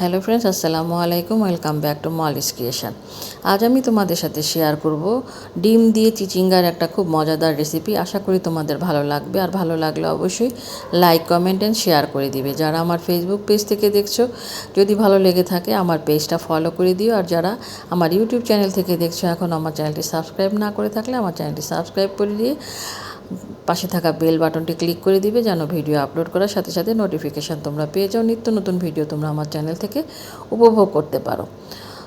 Hello friends আসসালামু আলাইকুম welcome back to Molly's creation আজ আমি তোমাদের সাথে শেয়ার করব ডিম দিয়ে চিচিঙ্গার একটা খুব মজাদার রেসিপি আশা করি তোমাদের ভালো লাগবে। আর ভালো লাগলে অবশ্যই লাইক কমেন্ট অ্যান্ড শেয়ার করে দিবে। যারা আমার ফেসবুক পেজ থেকে দেখছ, যদি ভালো লেগে থাকে আমার পেজটা ফলো করে দিও। আর যারা আমার ইউটিউব চ্যানেল থেকে দেখছ, এখন আমার চ্যানেলটি সাবস্ক্রাইব না করে থাকলে আমার চ্যানেলটি সাবস্ক্রাইব করে দিয়ে পাশে থাকা বেল বাটনটি ক্লিক করে দিবে যেন ভিডিও আপলোড করার সাথে সাথে নোটিফিকেশান তোমরা পেয়ে যাও। নিত্য নতুন ভিডিও তোমরা আমার চ্যানেল থেকে উপভোগ করতে পারো।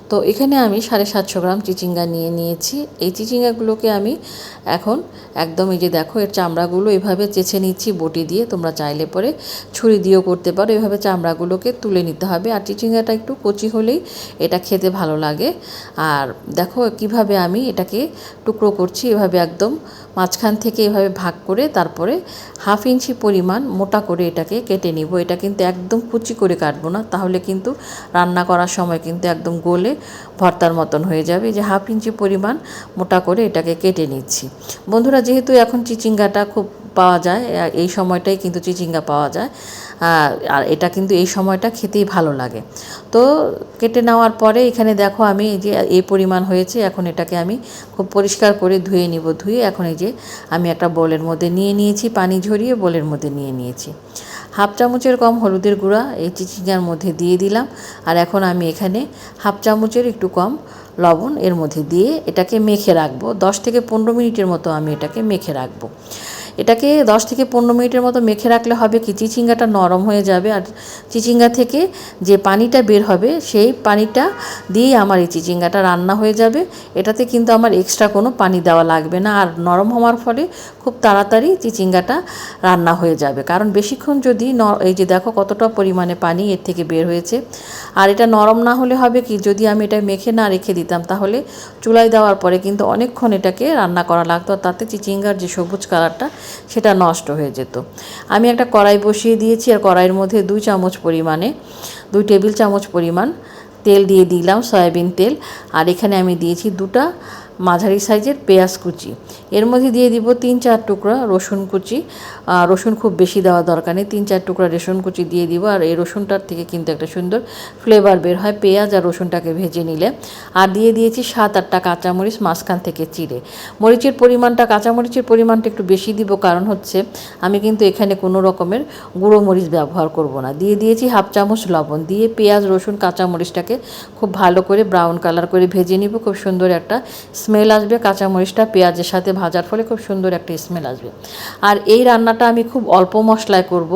তো এখানে আমি সাড়ে সাতশো গ্রাম চিচিঙ্গা নিয়ে নিয়েছি। এই চিচিঙ্গাগুলোকে আমি এখন একদম এই যে দেখো, এর চামড়াগুলো এভাবে চেছে নিচ্ছি বটি দিয়ে। তোমরা চাইলে পরে ছুরি দিয়েও করতে পারো। এভাবে চামড়াগুলোকে তুলে নিতে হবে। আর চিচিঙ্গাটা একটু কচি হলেই এটা খেতে ভালো লাগে। আর দেখো কীভাবে আমি এটাকে টুকরো করছি। এভাবে একদম মাঝখান থেকে এভাবে ভাগ করে তারপরে হাফ ইঞ্চি পরিমাণ মোটা করে এটাকে কেটে নিব। এটা কিন্তু একদম কুচি করে কাটবো না, তাহলে কিন্তু রান্না করার সময় কিন্তু একদম গোলে ভর্তার মতন হয়ে যাবে। যে হাফ ইঞ্চি পরিমাণ মোটা করে এটাকে কেটে নিচ্ছি। বন্ধুরা, যেহেতু এখন চিচিঙ্গাটা খুব পাওয়া যায় এই সময়টাই কিন্তু চিচিঙ্গা পাওয়া যায়। আর এটা কিন্তু এই সময়টা খেতেই ভালো লাগে। তো কেটে নেওয়ার পরে এখানে দেখো আমি এই যে এই পরিমাণ হয়েছে, এখন এটাকে আমি খুব পরিষ্কার করে ধুয়ে নিব, ধুয়ে এখন এই যে আমি একটা বোলের মধ্যে নিয়ে নিয়েছি, পানি ঝরিয়ে বোলের মধ্যে নিয়ে নিয়েছি। হাফ চামচের কম হলুদের গুঁড়া এই চিচিঙ্গার মধ্যে দিয়ে দিলাম, আর এখন আমি এখানে হাফ চামচের একটু কম লবণ এর মধ্যে দিয়ে এটাকে মেখে রাখব। দশ থেকে পনেরো মিনিটের মতো আমি এটাকে মেখে রাখব। এটাকে দশ থেকে পনেরো মিনিটের মতো মেখে রাখলে হবে কি? চিচিঙ্গাটা নরম হয়ে যাবে আর চিচিঙ্গা থেকে যে পানিটা বের হবে, সেই পানিটা দিয়েই আমার এই চিচিঙ্গাটা রান্না হয়ে যাবে। এটাতে কিন্তু আমার এক্সট্রা কোনো পানি দেওয়া লাগবে না আর নরম হওয়ার ফলে খুব তাড়াতাড়ি চিচিঙ্গাটা রান্না হয়ে যাবে। কারণ বেশিক্ষণ যদি এই যে দেখো কতটা পরিমাণে পানি এর থেকে বের হয়েছে। আর এটা নরম না হলে হবে কি? যদি আমি এটা মেখে না রেখে দিতাম তাহলে চুলায় দেওয়ার পরে কিন্তু অনেকক্ষণ এটাকে রান্না করা লাগতো। তাতে চিচিঙ্গার যে সবুজ কালারটা সেটা নষ্ট হয়ে যেত। আমি একটা কড়াই বসিয়ে দিয়েছি, আর কড়াইয়ের মধ্যে দুই চামচ পরিমাণে, দুই টেবিল চামচ পরিমাণ তেল দিয়ে দিলাম, সয়াবিন তেল। আর এখানে আমি দিয়েছি দুটা মাঝারি সাইজের পেঁয়াজ কুচি। এর মধ্যে দিয়ে দিব তিন চার টুকরা রসুন কুচি। রসুন খুব বেশি দেওয়া দরকার নেই। তিন চার টুকরা রসুন কুচি দিয়ে দিব আর এই রসুনটার থেকে কিন্তু একটা সুন্দর ফ্লেভার বের হয় পেঁয়াজ আর রসুনটাকে ভেজে নিলে। আর দিয়ে দিয়েছি সাত আটটা কাঁচামরিচ, মাঝখান থেকে চিড়ে। মরিচের পরিমাণটা, কাঁচামরিচের পরিমাণটা একটু বেশি দিব কারণ হচ্ছে আমি কিন্তু এখানে কোনো রকমের গুঁড়ো মরিচ ব্যবহার করব না। দিয়ে দিয়েছি হাফ চামচ লবণ। দিয়ে পেঁয়াজ, রসুন, কাঁচামরিচটাকে খুব ভালো করে ব্রাউন কালার করে ভেজে নিব। খুব সুন্দর একটা স্মেল আসবে, কাঁচামরিচটা, পেঁয়াজের সাথে ভাজার ফলে খুব সুন্দর একটা স্মেল আসবে। আর এই রান্নাটা আমি খুব অল্প মশলায় করব।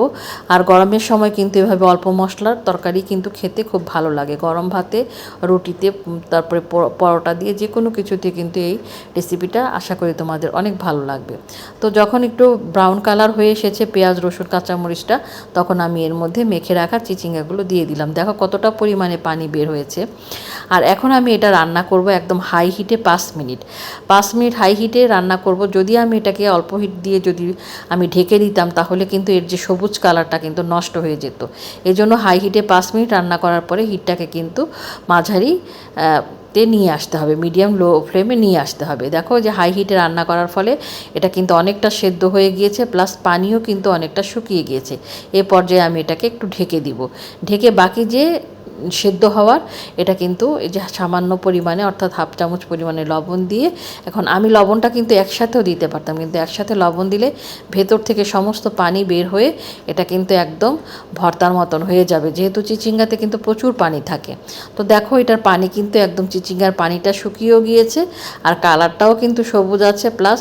আর গরমের সময় কিন্তু এভাবে অল্প মশলার তরকারি কিন্তু খেতে খুব ভালো লাগে। গরম ভাতে, রুটিতে তারপরে পরোটা দিয়ে যে কোনো কিছুতে কিন্তু এই রেসিপিটা আশা করি তোমাদের অনেক ভালো লাগবে। তো যখন একটু ব্রাউন কালার হয়ে এসেছে পেঁয়াজ, রসুন, কাঁচামরিচটা, তখন আমি এর মধ্যে মেখে রাখা চিচিঙ্গাগুলো দিয়ে দিলাম। দেখো কতটা পরিমাণে পানি বের হয়েছে। আর এখন আমি এটা রান্না করব একদম হাই হিটে পাঁচ মিনিট পাঁচ মিনিট হাই হিটে রান্না করব। যদি আমি এটাকে অল্প হিট দিয়ে যদি আমি ঢেকে দিতাম, তাহলে কিন্তু এর যে সবুজ কালারটা কিন্তু নষ্ট হয়ে যেত। এজন্য হাই হিটে পাঁচ মিনিট রান্না করার পরে হিটটাকে কিন্তু মাঝারি তে নিয়ে আসতে হবে। মিডিয়াম লো ফ্লেমে নিয়ে আসতে হবে। দেখো যে হাই হিটে রান্না করার ফলে এটা কিন্তু অনেকটা সেদ্ধ হয়ে গিয়েছে প্লাস পানিও কিন্তু অনেকটা শুকিয়ে গিয়েছে। এ পর্যায়ে আমি এটাকে একটু ঢেকে দিব। ঢেকে বাকি যে সেদ্ধ হওয়ার, এটা কিন্তু এই যে সামান্য পরিমাণে, অর্থাৎ হাফ চামচ পরিমাণে লবণ দিয়ে, এখন আমি লবণটা কিন্তু একসাথেও দিতে পারতাম, কিন্তু একসাথে লবণ দিলে ভেতর থেকে সমস্ত পানি বের হয়ে এটা কিন্তু একদম ভর্তার মতন হয়ে যাবে, যেহেতু চিচিঙ্গাতে কিন্তু প্রচুর পানি থাকে। তো দেখো, এটার পানি কিন্তু একদম চিচিঙ্গার পানিটা শুকিয়েও গিয়েছে, আর কালারটাও কিন্তু সবুজ আছে, প্লাস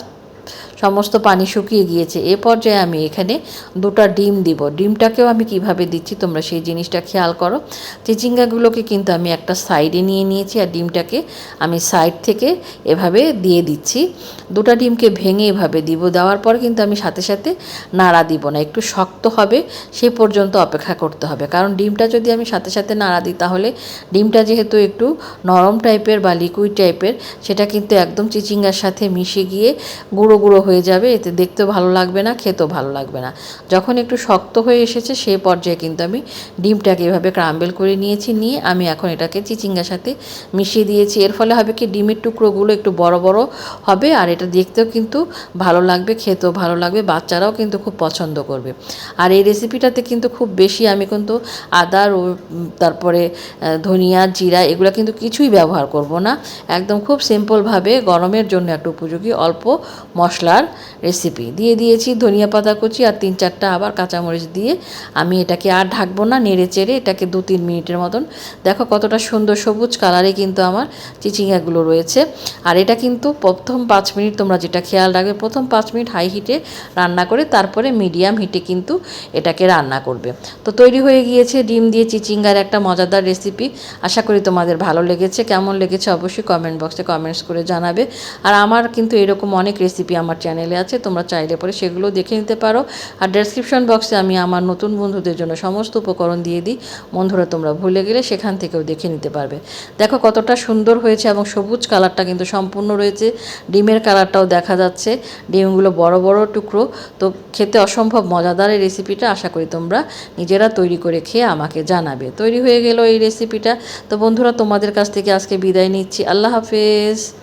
সমস্ত পানি শুকিয়ে গিয়েছে। এ পর্যায়ে আমি এখানে দুটা ডিম দিব। ডিমটাকেও আমি কীভাবে দিচ্ছি তোমরা সেই জিনিসটা খেয়াল করো। চিচিঙ্গাগুলোকে কিন্তু আমি একটা সাইডে নিয়ে নিয়েছি আর ডিমটাকে আমি সাইড থেকে এভাবে দিয়ে দিচ্ছি। দুটা ডিমকে ভেঙে এভাবে দিব। দেওয়ার পর কিন্তু আমি সাথে সাথে নাড়া দিব না। একটু শক্ত হবে, সে পর্যন্ত অপেক্ষা করতে হবে। কারণ ডিমটা যদি আমি সাথে সাথে নাড়া দিই, তাহলে ডিমটা যেহেতু একটু নরম টাইপের বা লিকুইড টাইপের সেটা কিন্তু একদম চিচিঙ্গার সাথে মিশে গিয়ে গুঁড়ো গুঁড়ো হয়ে হয়ে যাবে, এতে দেখতেও ভালো লাগবে না, খেতেও ভালো লাগবে না। যখন একটু শক্ত হয়ে এসেছে সেই পর্যায়ে কিন্তু আমি ডিমটাকে এভাবে ক্রাম্বেল করে নিয়েছি, নিয়ে আমি এখন এটাকে চিচিঙ্গার সাথে মিশিয়ে দিয়েছি। এর ফলে হবে কি, ডিমের টুকরোগুলো একটু বড় বড় হবে, আর এটা দেখতেও কিন্তু ভালো লাগবে, খেতেও ভালো লাগবে, বাচ্চারাও কিন্তু খুব পছন্দ করবে। আর এই রেসিপিটাতে কিন্তু খুব বেশি আমি কিন্তু আদা তারপরে ধনিয়া, জিরা এগুলো কিন্তু কিছুই ব্যবহার করব না। একদম খুব সিম্পলভাবে গরমের জন্য একটা উপযোগী অল্প মশলার রেসিপি দিয়ে দিয়েছি ধনিয়া পাতা কুচি আর তিন চারটা আবার কাঁচামরিচ দিয়ে। আমি এটাকে আর ঢাকবো না, নেড়ে চেড়ে এটাকে দু তিন মিনিটের মতন। দেখো কতটা সুন্দর সবুজ কালারে কিন্তু আমার চিচিঙ্গাগুলো রয়েছে। আর এটা কিন্তু প্রথম পাঁচ মিনিট তোমরা যেটা খেয়াল রাখবে, প্রথম পাঁচ মিনিট হাই হিটে রান্না করে তারপরে মিডিয়াম হিটে কিন্তু এটাকে রান্না করবে। তো তৈরি হয়ে গিয়েছে ডিম দিয়ে চিচিঙ্গার একটা মজাদার রেসিপি আশা করি তোমাদের ভালো লেগেছে। কেমন লেগেছে অবশ্যই কমেন্ট বক্সে কমেন্টস করে জানাবে। আর আমার কিন্তু এরকম অনেক রেসিপি আমার চ্যানেলে আছে, তোমরা চাইলে পরে সেগুলো দেখে নিতে পারো। আর ডেসক্রিপশন বক্সে আমি আমার নতুন বন্ধুদের জন্য সমস্ত উপকরণ দিয়ে দিই। বন্ধুরা, তোমরা ভুলে গেলে সেখান থেকেও দেখে নিতে পারবে। দেখো কতটা সুন্দর হয়েছে এবং সবুজ কালারটা কিন্তু সম্পূর্ণ রয়েছে। ডিমের কালারটাও দেখা যাচ্ছে। ডিমগুলো বড় বড় টুকরো। তো খেতে অসম্ভব মজাদার এই রেসিপিটা আশা করি তোমরা নিজেরা তৈরি করে খেয়ে আমাকে জানাবে। তৈরি হয়ে গেল এই রেসিপিটা তো বন্ধুরা, তোমাদের কাছ থেকে আজকে বিদায় নিচ্ছি। আল্লাহ হাফেজ।